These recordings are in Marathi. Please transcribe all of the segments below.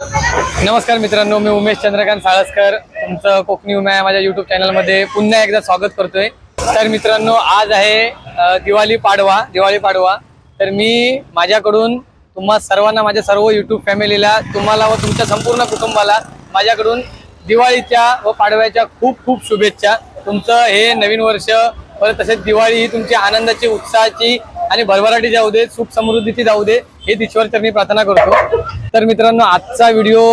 नमस्कार मित्रांनो मी उमेश चंद्रकांत साळसकर. तुमचं कोकणी उम्या या माझ्या युट्यूब चॅनलमध्ये पुन्हा एकदा स्वागत करतोय. तर मित्रांनो आज आहे दिवाळी पाडवा दिवाळी पाडवा. तर मी माझ्याकडून तुम्हा सर्वांना माझ्या सर्व युट्यूब फॅमिलीला तुम्हाला व तुमच्या संपूर्ण कुटुंबाला माझ्याकडून दिवाळीच्या व पाडव्याच्या खूप खूप शुभेच्छा. तुमचं हे नवीन वर्ष परत तसेच दिवाळी ही तुमची आनंदाची उत्साहाची आणि भरभराटी जाऊ दे सुख समृद्धीची जाऊ दे हे ईश्वर चरणी प्रार्थना करतो. तर मित्रांनो आजचा व्हिडिओ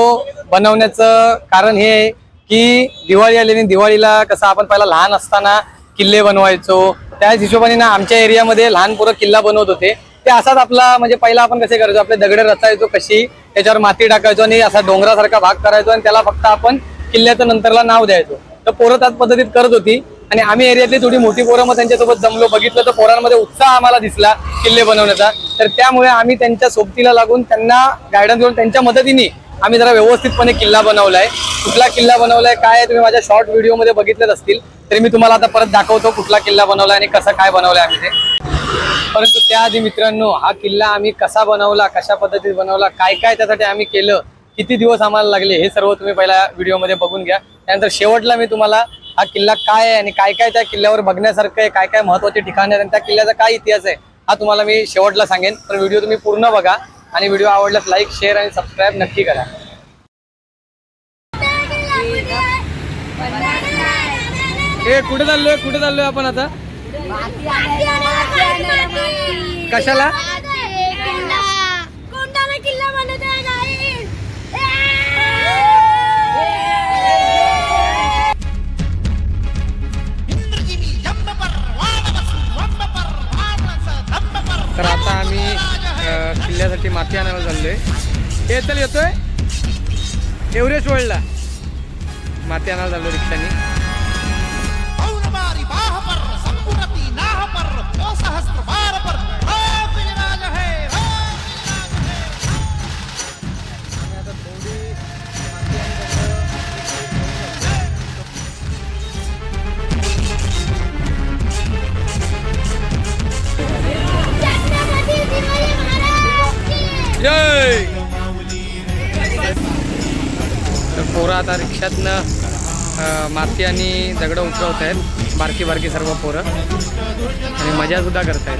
बनवण्याचं कारण हे आहे की दिवाळी आली आणि दिवाळीला कसं आपण पहिला लहान असताना किल्ले बनवायचो. त्याच हिशोबाने ना आमच्या एरियामध्ये लहान पोरं किल्ला बनवत होते. ते असाच आपला म्हणजे पहिला आपण कसे करायचो आपले दगडे रचायचो कशी त्याच्यावर माती टाकायचो आणि असा डोंगरासारखा भाग करायचो आणि त्याला फक्त आपण किल्ल्याचं नंतरला नाव द्यायचो. तर पोरं त्याच पद्धतीत करत होती. आणि आम्ही एरियातली थोडी मोठी पोरं मग त्यांच्यासोबत जमलो. बघितलं तर पोरांमध्ये उत्साह आम्हाला दिसला किल्ले बनवण्याचा. तर त्यामुळे आम्ही त्यांच्या सोबतीला लागून त्यांना गायडन्स देऊन त्यांच्या मदतीने आम्ही जरा व्यवस्थितपणे किल्ला बनवलाय. कुठला किल्ला बनवलाय काय तुम्ही माझ्या शॉर्ट व्हिडिओमध्ये बघितलेच असतील. तरी मी तुम्हाला आता परत दाखवतो कुठला किल्ला बनवलाय आणि कसं काय बनवलाय आम्ही ते. परंतु त्याआधी मित्रांनो हा किल्ला आम्ही कसा बनवला कशा पद्धतीत बनवला काय काय त्यासाठी आम्ही केलं किती दिवस आम्हाला लागले हे सर्व तुम्ही पहिल्या व्हिडिओमध्ये बघून घ्या. त्यानंतर शेवटला मी तुम्हाला हा किल्ला काय आहे आणि काय काय त्या किल्ल्यावर बघण्यासारखं आहे काय काय महत्त्वाचे ठिकाण आहेत आणि त्या किल्ल्याचा काय इतिहास आहे हा तुम्हाला मी शेवटला सांगेन. तर व्हिडिओ तुम्ही पूर्ण बघा आणि व्हिडिओ आवडल्यास लाईक शेअर आणि सबस्क्राईब नक्की करा. ए कुठे चाललोय? कुठे चाललोय आपण आता? कशाला? तर आता आम्ही किल्ल्यासाठी माती आणायला चाललोय. हे चल येतोय. एव्हरेस्ट वर्ल्डला माती आणायला चाललो रिक्षानी. माती आणि दगडं उतरवत आहेत. बारकी बारकी सर्व पोरं. आणि मजा सुद्धा करत आहेत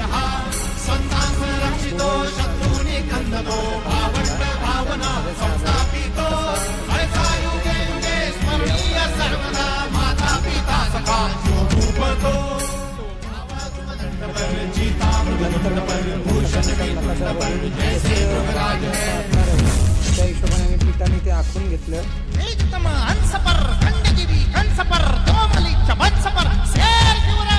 त्या हिशोबाने आम्ही पिठाने ते आखून घेतलं. पर खंडगिरी कंस पर कोमली चबंस पर शेर युवराज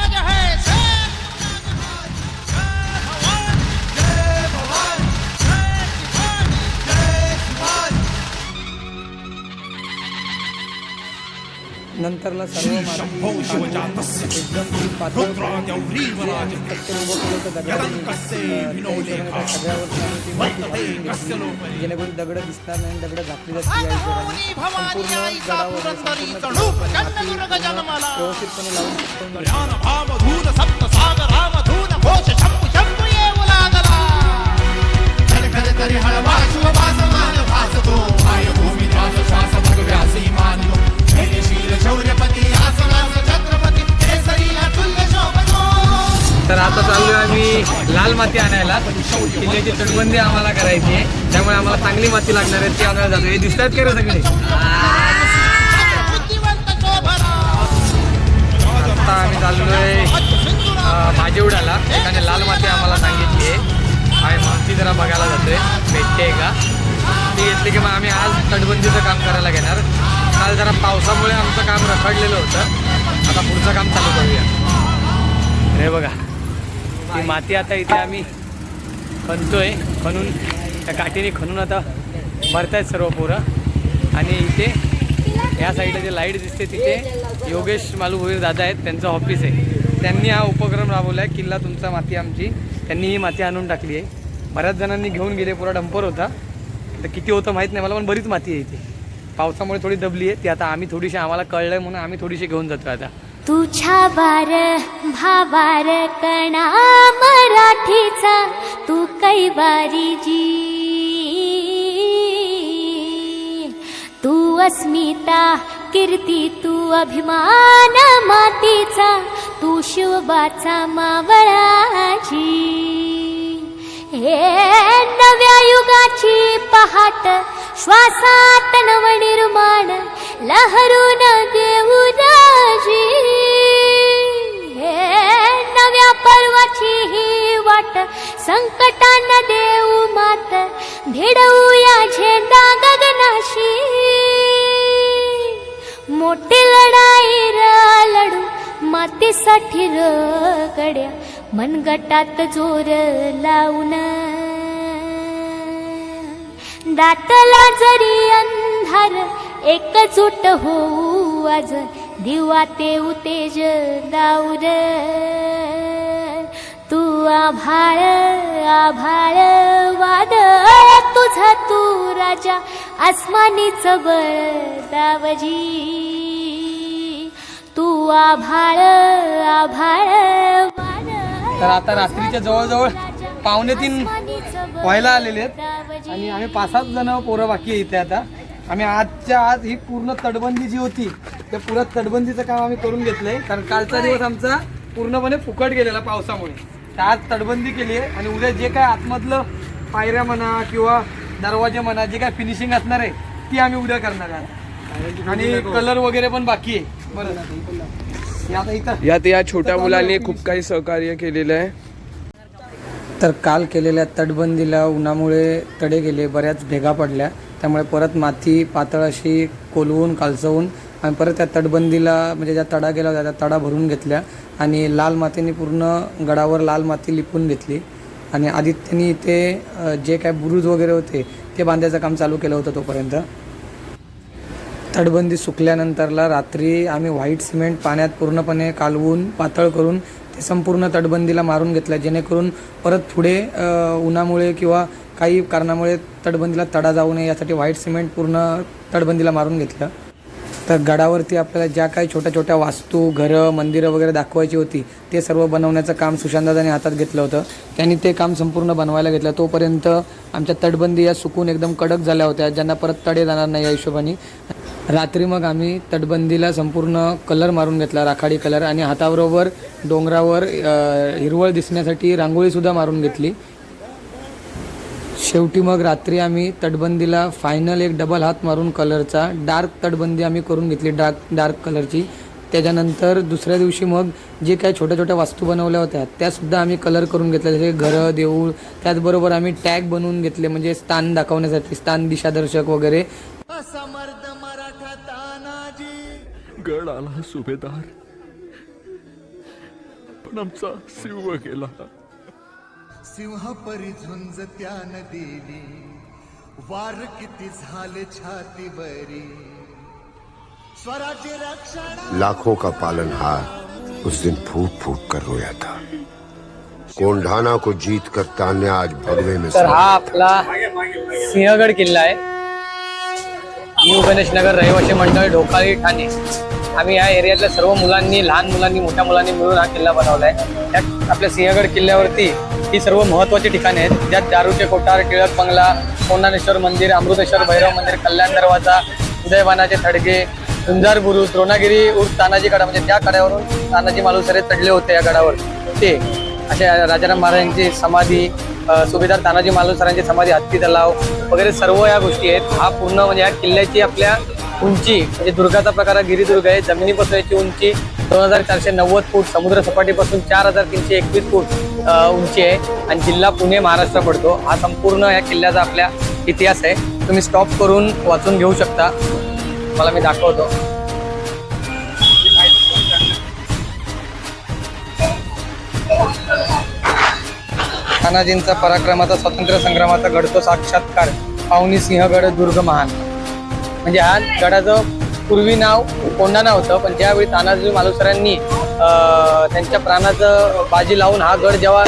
या हिशोबाने संपूर्ण गडावर संपूर्ण गडावर माती पूर्ण व्यवस्थितपणे लावून चिकटवून घेतली. माती आणायला किल्ल्याची तटबंदी आम्हाला करायची आहे. त्यामुळे आम्हाला चांगली माती लागणार आहे ती आणायला जातो हे दिसतात का रे सगळे? आता आम्ही चाललोय अं, भाजीवड्याला. एकाने लाल माती आम्हाला सांगितली आहे. आम्ही मग ती जरा बघायला जातोय. भेटते का? ती घेतली की मग आम्ही आज तटबंदीचं काम करायला घेणार. काल जरा पावसामुळे आमचं काम रखडलेलं होतं. आता पुढचं काम चालू करूया. हे बघा. ती माती आता इथे आम्ही खणतोय. खणून त्या काठीने खणून आता भरतायत सर्व पोरं. आणि इथे या साईडला जे लाइट दिसते तिथे योगेश मालुभोईर दादा आहेत त्यांचं ऑफिस आहे. त्यांनी हा उपक्रम राबवला आहे किल्ला तुमचा माती आमची. त्यांनी ही माती आणून टाकली आहे. बऱ्याच जणांनी घेऊन गेले पुरा डंपर होता. तर किती होतं माहीत नाही मला पण बरीच माती आहे इथे. पावसामुळे थोडी दबली आहे ती आता आम्ही थोडीशी आम्हाला कळलं आहे म्हणून आम्ही थोडीशी घेऊन जातो आता. तुझ्या बार भावार कणा मराठीचा तू कैवारी जी. अस्मिता कीर्ती तू अभिमान मातीचा तू शिवबाचा मावळाजी हे नव्या युगाची पहाट श्वासात नवनिर्माण लहरून देऊ मनगटात जोर लावून. दाटला जरी अंधार एकजूट होऊ आज. दिवा ते उतेज दाऊर तू आभाळ आभाळ वाद. तुझा तू राजा आसमानी चबळ दावजी. तू आभाळ आभाळ तर आता रात्रीच्या जवळजवळ पावणे तीन व्हायला आलेले आहेत. आणि आम्ही पाच सात जण पोरं बाकी आहे इथे आता. आम्ही आजच्या आज ही पूर्ण तटबंदी जी होती त्या पुरा तटबंदीचं काम आम्ही करून घेतलंय. कारण कालचा दिवस आमचा पूर्णपणे फुकट गेलेला पावसामुळे. तर आज तटबंदी केली आहे आणि उद्या जे काय आतमधलं पायऱ्या म्हणा किंवा दरवाजे म्हणा जे काय फिनिशिंग असणार आहे ती आम्ही उद्या करणार आहोत. आणि कलर वगैरे पण बाकी आहे. बरं. यात या छोट्या मुलांनी खूप काही सहकार्य केलेलं आहे. तर काल केलेल्या तटबंदीला उन्हामुळे तडे गेले बऱ्याच भेगा पडल्या. त्यामुळे परत माती पातळ अशी कोलवून कालचवून आणि परत त्या तटबंदीला म्हणजे ज्या तडा गेला होता त्या तडा भरून घेतल्या आणि लाल मातीने पूर्ण गडावर लाल माती लिपून घेतली. आणि आदित्यनी इथे जे काय बुरुज वगैरे होते ते बांधायचं काम चालू केलं होतं तोपर्यंत. तटबंदी सुकल्यानंतरला रात्री आम्ही व्हाईट सिमेंट पाण्यात पूर्णपणे कालवून पातळ करून ते संपूर्ण तटबंदीला मारून घेतलं जेणेकरून परत पुढे उन्हामुळे किंवा काही कारणामुळे तटबंदीला तडा जाऊ नये यासाठी व्हाईट सिमेंट पूर्ण तटबंदीला मारून घेतलं. तर गडावरती आपल्याला ज्या काही छोट्या छोट्या वास्तू घरं मंदिरं वगैरे दाखवायची होती ते सर्व बनवण्याचं काम सुशांतदाने हातात घेतलं होतं. त्यांनी ते काम संपूर्ण बनवायला घेतलं. तोपर्यंत आमच्या तटबंदी या सुकून एकदम कडक झाल्या होत्या ज्यांना परत तडे जाणार नाही या हिशोबाने. रात्री मग आम्ही तटबंदीला संपूर्ण कलर मारून घेतला राखाडी कलर आणि हाताबरोबर डोंगरावर हिरवळ दिसण्यासाठी रांगोळीसुद्धा मारून घेतली. शेवटी मग रात्री आम्ही तटबंदीला फायनल एक डबल हात मारून कलरचा डार्क तटबंदी आम्ही करून घेतली डार्क डार्क कलरची त्याच्यानंतर दुसऱ्या दिवशी मग जे काही छोट्या छोट्या वस्तू बनवल्या होत्या त्यासुद्धा आम्ही कलर करून घेतल्या. जसे घरं देऊळ त्याचबरोबर आम्ही टॅग बनवून घेतले म्हणजे स्थान दाखवण्यासाठी स्थान दिशादर्शक वगैरे. गड आला सुभेदार. पण आमचा शिव गेला. सिंह परी झुंज त्यान दिली वार किती झाले छातीवरी. स्वराज्य रक्षण लाखों का पालनहार उस दिन फूट फूट कर रोया था। कोंढाना को जीत कर तान्या आज भगवे में तर हा आपला सिंहगड किल्ला आहे. न्यू गणेश नगर रहिवासी मंडळ ढोकाळी ठाणे. आम्ही या एरियातल्या सर्व मुलांनी लहान मुलांनी मोठ्या मुलांनी मिळून हा किल्ला बनवला आहे त्यात आपल्या सिंहगड किल्ल्यावरती ही सर्व महत्वाची ठिकाणे आहेत ज्यात दारूचे कोठार टिळक बंगला कोंडानेश्वर मंदिर अमृतेश्वर भैरव मंदिर कल्याण दरवाजा उदयवानाचे थडगे झुंजार बुरुज द्रोणागिरी उर्फ तानाजी कडा म्हणजे त्या कड्यावरून तानाजी मालुसरे चढले होते या गडावर. ते अशा राजाराम महाराजांची समाधी सुभेदार तानाजी मालुसरांची समाधी हत्ती तलाव वगैरे सर्व या गोष्टी आहेत. हा पूर्ण म्हणजे या किल्ल्याची आपल्या उंची म्हणजे दुर्गाचा प्रकार हा गिरिदुर्ग आहे. जमिनीपासून याची उंची दोन हजार चारशे नव्वद फूट समुद्र सपाटीपासून चार हजार तीनशे एकवीस फूट उंची आहे. आणि जिल्हा पुणे महाराष्ट्र पडतो. हा संपूर्ण या किल्ल्याचा आपल्या इतिहास आहे. तुम्ही स्टॉप करून वाचून घेऊ शकता. मला मी दाखवतो. तानाजींचा पराक्रमाचा स्वातंत्र्य संग्रामाचा घडतो साक्षात्कार पाहुणी सिंहगड दुर्ग महान. म्हणजे हा गडाचं पूर्वी नाव कोंढाणा होतं पण ज्यावेळी तानाजी मालुसरांनी त्यांच्या प्राणाचं बाजी लावून हा गड जेव्हा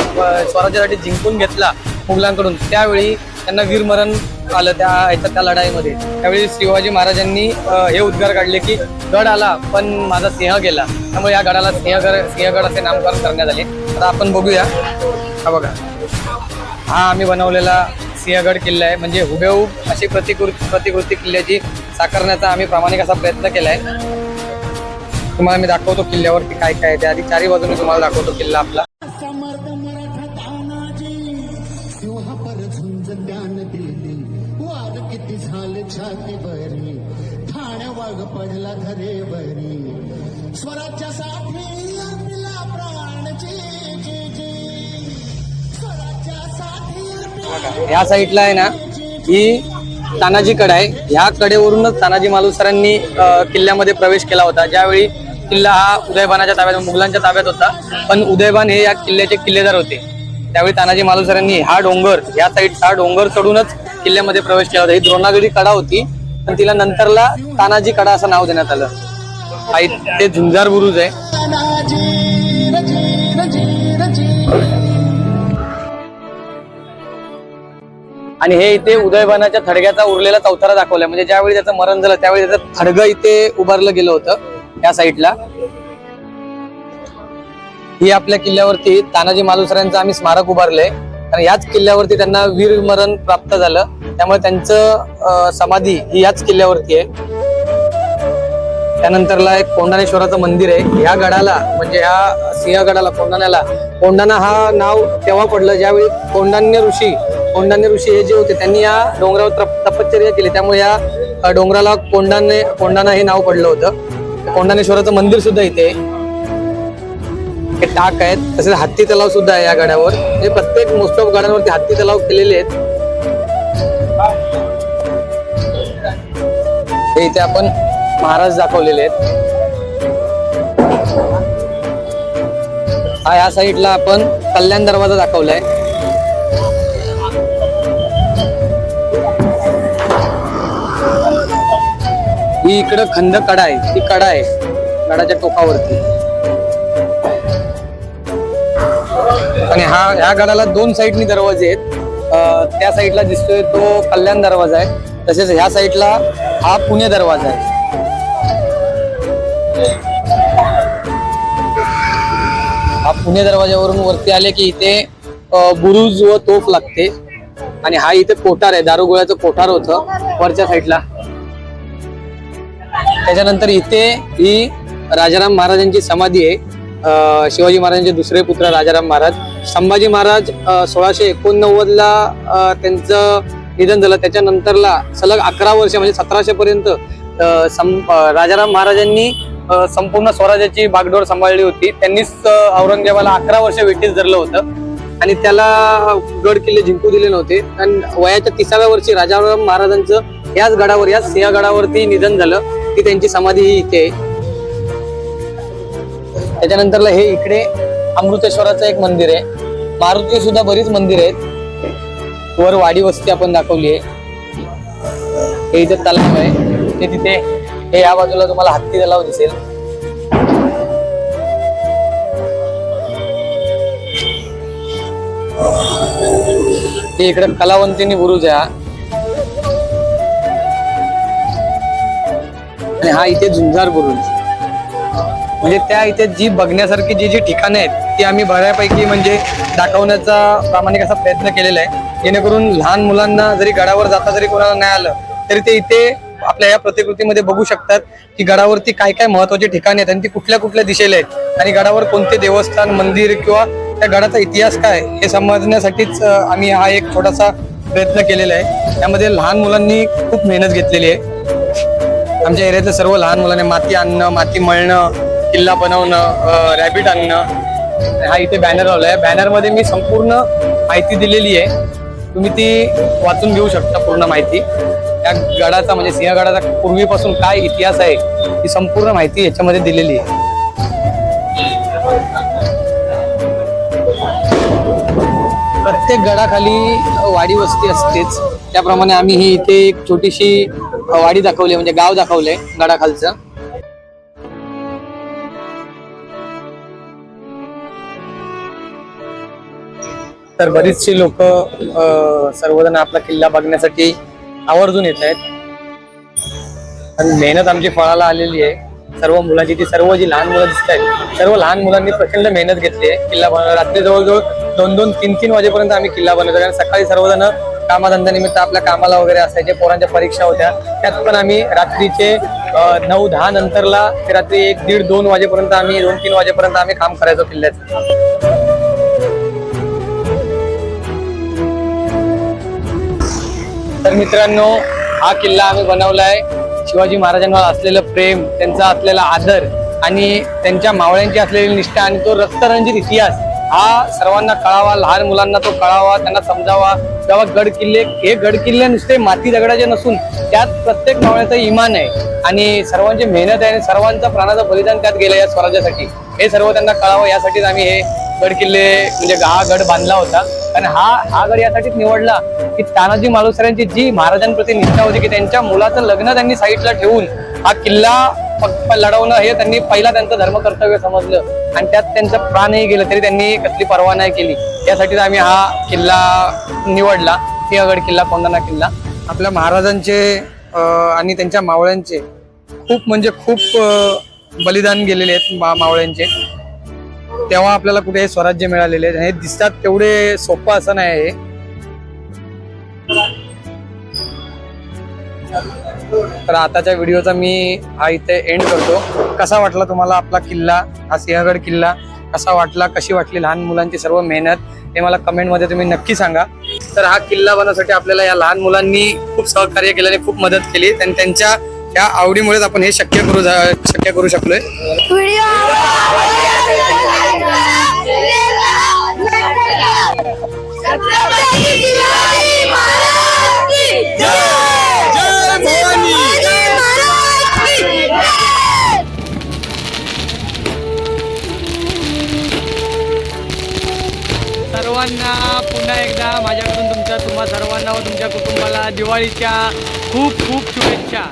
स्वराज्यासाठी जिंकून घेतला मुघलांकडून त्यावेळी त्यांना वीरमरण आलं त्या ह्याच्या त्या लढाईमध्ये. त्यावेळी शिवाजी महाराजांनी हे उद्गार काढले की गड आला पण माझा सिंह गेला. त्यामुळे या गडाला सिंहगड सिंहगड असे नामकरण करण्यात आले. आता आपण बघूया. हा बघा. हा आम्ही बनवलेला सिंहगड किल्ला आहे. म्हणजे हुबेहूब अशी प्रतिकृती प्रतिकृती किल्ल्याची साकारण्याचा आम्ही प्रामाणिक असा प्रयत्न केला आहे तुम्हाला मी दाखवतो किल्ल्यावरती काय काय आहे. ते आधी चारी बाजूने तुम्हाला दाखवतो किल्ला आपला. ह्या साईडला आहे ना ही तानाजी कडा आहे. ह्या कडेवरूनच तानाजी मालुसरांनी किल्ल्यामध्ये प्रवेश केला होता. ज्यावेळी किल्ला हा उदयबानाच्या ताब्यात मुघलांच्या ताब्यात होता पण उदयबान हे या किल्ल्याचे किल्लेदार होते. त्यावेळी तानाजी मालुसरांनी हा डोंगर ह्या साईडचा हा डोंगर चढूनच किल्ल्यामध्ये प्रवेश केला होता. ही द्रोणागडी कडा होती पण तिला नंतरला तानाजी कडा असं नाव देण्यात आलं. ते झुंजार बुरुज आहे. आणि हे इथे उदयभानाच्या थडग्याचा उरलेला चौथारा दाखवलाय. म्हणजे ज्यावेळी त्याचं मरण झालं त्यावेळी त्याचं थडगं इथे उभारलं गेलं होतं या साईडला ही आपल्या किल्ल्यावरती तानाजी मालुसऱ्यांचं आम्ही स्मारक उभारलंय. आणि याच किल्ल्यावरती त्यांना वीर मरण प्राप्त झालं. त्यामुळे त्यांचं समाधी ही याच किल्ल्यावरती आहे. त्यानंतरला एक कोंडाणेश्वराचं मंदिर आहे. ह्या गडाला म्हणजे ह्या सिंहगडाला कोंडाण्याला कोंडाणा हा नाव तेव्हा पडलं ज्यावेळी कोंडान्य ऋषी कोंडाने ऋषी हे जे होते त्यांनी या डोंगरावर तप- तपश्चर्या केली. त्यामुळे या डोंगराला कोंडाने कोंडाना हे नाव पडलं होतं. कोंडानेश्वराचं मंदिर सुद्धा इथे टाक आहेत. तसेच हत्ती तलाव सुद्धा आहे या गडावर म्हणजे प्रत्येक मोस्ट ऑफ गडांवरती हत्ती तलाव केलेले आहेत. हे इथे आपण महाराज दाखवलेले आहेत. हा या साईडला आपण कल्याण दरवाजा दाखवलाय. ही इकडं खंद कडा आहे ती कडा आहे गडाच्या टोकावरती. आणि हा ह्या गडाला दोन साईडनी दरवाजे आहेत. त्या साईडला दिसतोय तो कल्याण दरवाजा आहे. तसेच ह्या साईडला हा पुणे दरवाजा आहे. हा पुणे दरवाजावरून वरती आले की इथे बुरुज व तोफ लागते. आणि हा इथे कोठार आहे दारुगोळ्याचं कोठार होतं वरच्या साईडला. त्याच्यानंतर इथे ही राजाराम महाराजांची समाधी आहे. शिवाजी महाराजांचे दुसरे पुत्र राजाराम महाराज. संभाजी महाराज सोळाशे एकोणनव्वदला त्यांचं निधन झालं. त्याच्यानंतरला सलग अकरा वर्ष म्हणजे सतराशे पर्यंत सं- राजाराम महाराजांनी संपूर्ण स्वराज्याची बागडोर सांभाळली होती. त्यांनीच औरंगजेबाला अकरा वर्ष वेटीस धरलं होतं. आणि त्याला गड किल्ले जिंकू दिले नव्हते. आणि वयाच्या तिसाव्या वर्षी राजाराम महाराजांचं याच गडावर याच सिंहगडावरती निधन झालं. ती त्यांची समाधी ही इथे त्याच्यानंतरला हे इकडे अमृतेश्वराचं एक मंदिर आहे. मारुती सुद्धा बरीच मंदिर आहेत. वर वाडी वस्ती आपण दाखवली आहे. हे इथे तलाव आहे. ते तिथे हे या बाजूला तुम्हाला हत्ती तलाव दिसेल. हे इकडे कलावंतीनी बुरुज आहे आणि हा इथे झुंजार बुरुज म्हणजे त्या इथे जी बघण्यासारखी जी जी ठिकाणं आहेत ती आम्ही बऱ्यापैकी म्हणजे दाखवण्याचा प्रामाणिक असा प्रयत्न केलेला आहे. जेणेकरून लहान मुलांना जरी गडावर जाता जरी कोणाला नाही आलं तरी ते इथे आपल्या या प्रतिकृतीमध्ये बघू शकतात की गडावरती काय काय महत्वाची ठिकाणे आहेत आणि ती कुठल्या कुठल्या दिशेला आहेत. आणि गडावर कोणते देवस्थान मंदिर किंवा त्या गडाचा इतिहास काय हे समजण्यासाठीच आम्ही हा एक छोटासा प्रयत्न केलेला आहे. त्यामध्ये लहान मुलांनी खूप मेहनत घेतलेली आहे. आमच्या एरियातल्या सर्व लहान मुलांनी माती आणणं माती मळणं किल्ला बनवणं रॅबिट आणणं हा इथे बॅनर लावलाय आहे. बॅनरमध्ये मी संपूर्ण माहिती दिलेली आहे. तुम्ही ती वाचून घेऊ शकता पूर्ण माहिती. त्या गडाचा म्हणजे सिंहगडाचा पूर्वीपासून काय इतिहास आहे ही संपूर्ण माहिती याच्यामध्ये दिलेली आहे. प्रत्येक गडाखाली वाडी वस्ती असतेच. त्याप्रमाणे आम्ही ही इथे एक छोटीशी वाडी दाखवली म्हणजे गाव दाखवले गडाखालचं. तर बरीचशी लोक सर्वजण आपला किल्ला बघण्यासाठी आवर्जून येत आहेत. आणि मेहनत आमची फळाला आलेली आहे. सर्व मुलांची ती सर्व जी लहान मुलं दिसत आहेत सर्व लहान मुलांनी प्रचंड मेहनत घेतली आहे किल्ला बनवला रात्री जवळजवळ दोन दोन तीन तीन वाजेपर्यंत आम्ही किल्ला बनवतो. कारण सकाळी सर्वजण कामाधंद्यानिमित्त आपल्या कामाला वगैरे असायचे पोरांच्या परीक्षा होत्या. त्यात पण आम्ही रात्रीचे नऊ दहा नंतरला ते रात्री एक दीड दोन वाजेपर्यंत आम्ही दोन तीन वाजेपर्यंत आम्ही काम करायचो किल्ल्याचं तर मित्रांनो हा किल्ला आम्ही बनवलाय. शिवाजी महाराजांवर असलेलं प्रेम त्यांचा असलेला आदर आणि त्यांच्या मावळ्यांची असलेली निष्ठा आणि तो रक्तरंजित इतिहास हा सर्वांना कळावा लहान मुलांना तो कळावा त्यांना समजावा. तेव्हा गड किल्ले हे गड किल्ले नुसते माती दगडाचे नसून त्यात प्रत्येक मावळ्याचं इमान आहे. आणि सर्वांची मेहनत आहे आणि सर्वांचं प्राणाचं बलिदान त्यात गेलं या स्वराज्यासाठी. हे सर्व त्यांना कळावं यासाठीच आम्ही हे गड किल्ले म्हणजे हा गड बांधला होता. आणि हा हा गड यासाठीच निवडला की तानाजी मालुसऱ्यांची जी महाराजांप्रती निष्ठा होती की त्यांच्या मुलाचं लग्न त्यांनी साईडला ठेवून हा किल्ला फक्त लढवणं हे त्यांनी पहिला त्यांचं धर्मकर्तव्य समजलं. आणि त्यात त्यांचं प्राणही गेलं तरी त्यांनी कसली परवा नाही केली. यासाठीच आम्ही हा किल्ला निवडला सिंहगड किल्ला कोंढाणा किल्ला. आपल्या महाराजांचे आणि त्यांच्या मावळ्यांचे खूप म्हणजे खूप बलिदान गेलेले आहेत मा- मावळ्यांचे. तेव्हा आपल्याला कुठे स्वराज्य मिळालेले आहे हे दिसतात तेवढे सोपं असं नाही आहे. तर आताच्या व्हिडिओचा मी हा इथे एंड करतो. कसा वाटला तुम्हाला आपला किल्ला हा सिंहगड किल्ला? कसा वाटला कशी वाटली लहान मुलांची सर्व मेहनत? हे मला कमेंटमध्ये तुम्ही नक्की सांगा. तर हा किल्ला बनवण्यासाठी आपल्याला या लहान मुलांनी खूप सहकार्य केलं आणि खूप मदत केली. आणि त्यांच्या या आवडीमुळेच आपण हे शक्य करू शक्य करू शकलोय. सर्वांना माझ्याकडून तुमच्या तुम्हा सर्वांना व तुमच्या कुटुंबाला दिवाळीच्या खूप खूप शुभेच्छा.